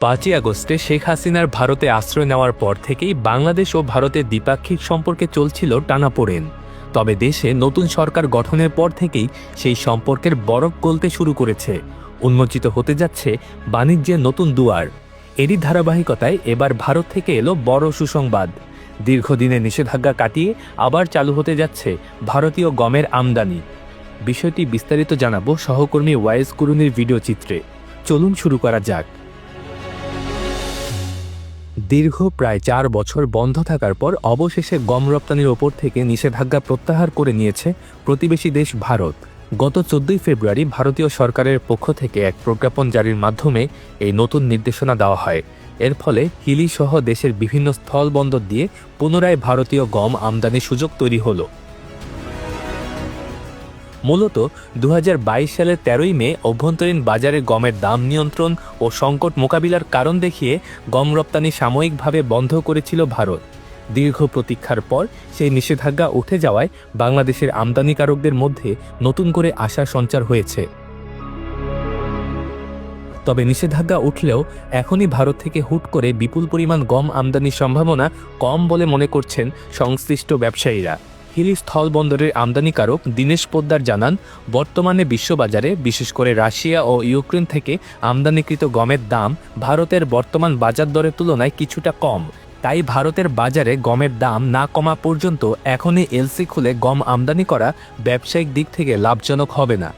পাঁচই আগস্টে শেখ হাসিনার ভারতে আশ্রয় নেওয়ার পর থেকেই বাংলাদেশ ও ভারতের দ্বিপাক্ষিক সম্পর্কে চলছিল টানাপোড়েন। তবে দেশে নতুন সরকার গঠনের পর থেকেই সেই সম্পর্কের বরফ গলতে শুরু করেছে। উন্মোচিত হতে যাচ্ছে বাণিজ্যের নতুন দুয়ার। এরই ধারাবাহিকতায় এবার ভারত থেকে এলো বড় সুসংবাদ। দীর্ঘদিনের নিষেধাজ্ঞা কাটিয়ে আবার চালু হতে যাচ্ছে ভারতীয় গমের আমদানি। বিষয়টি বিস্তারিত জানাব সহকর্মী ওয়াইস কুরুনির ভিডিও চিত্রে। চলুন শুরু করা যাক। দীর্ঘ প্রায় চার বছর বন্ধ থাকার পর অবশেষে গম রপ্তানির ওপর থেকে নিষেধাজ্ঞা প্রত্যাহার করে নিয়েছে প্রতিবেশী দেশ ভারত। গত চোদ্দই ফেব্রুয়ারি ভারতীয় সরকারের পক্ষ থেকে এক প্রজ্ঞাপন জারির মাধ্যমে এই নতুন নির্দেশনা দেওয়া হয়। এর ফলে হিলি সহ দেশের বিভিন্ন স্থলবন্দর দিয়ে পুনরায় ভারতীয় গম আমদানির সুযোগ তৈরি হলো। মূলত দু হাজার বাইশ সালের তেরোই মে অভ্যন্তরীণ বাজারে গমের দাম নিয়ন্ত্রণ ও সংকট মোকাবিলার কারণ দেখিয়ে গম রপ্তানি সাময়িকভাবে বন্ধ করেছিল ভারত। দীর্ঘ প্রতীক্ষার পর সেই নিষেধাজ্ঞা উঠে যাওয়ায় বাংলাদেশের আমদানিকারকদের মধ্যে নতুন করে আশা সঞ্চার হয়েছে। তবে নিষেধাজ্ঞা উঠলেও এখনই ভারত থেকে হুট করে বিপুল পরিমাণ গম আমদানির সম্ভাবনা কম বলে মনে করছেন সংশ্লিষ্ট ব্যবসায়ীরা। হিলি স্থলবন্দরের আমদানিকারক দীনেশ পোদ্দার জানান, বর্তমানে বিশ্ববাজারে, বিশেষ করে রাশিয়া ও ইউক্রেন থেকে আমদানিকৃত গমের দাম ভারতের বর্তমান বাজার দরের তুলনায় কিছুটা কম। তাই ভারতের বাজারে গমের দাম না কমা পর্যন্ত এখনই এলসি খুলে গম আমদানি করা ব্যবসায়িক দিক থেকে লাভজনক হবে না।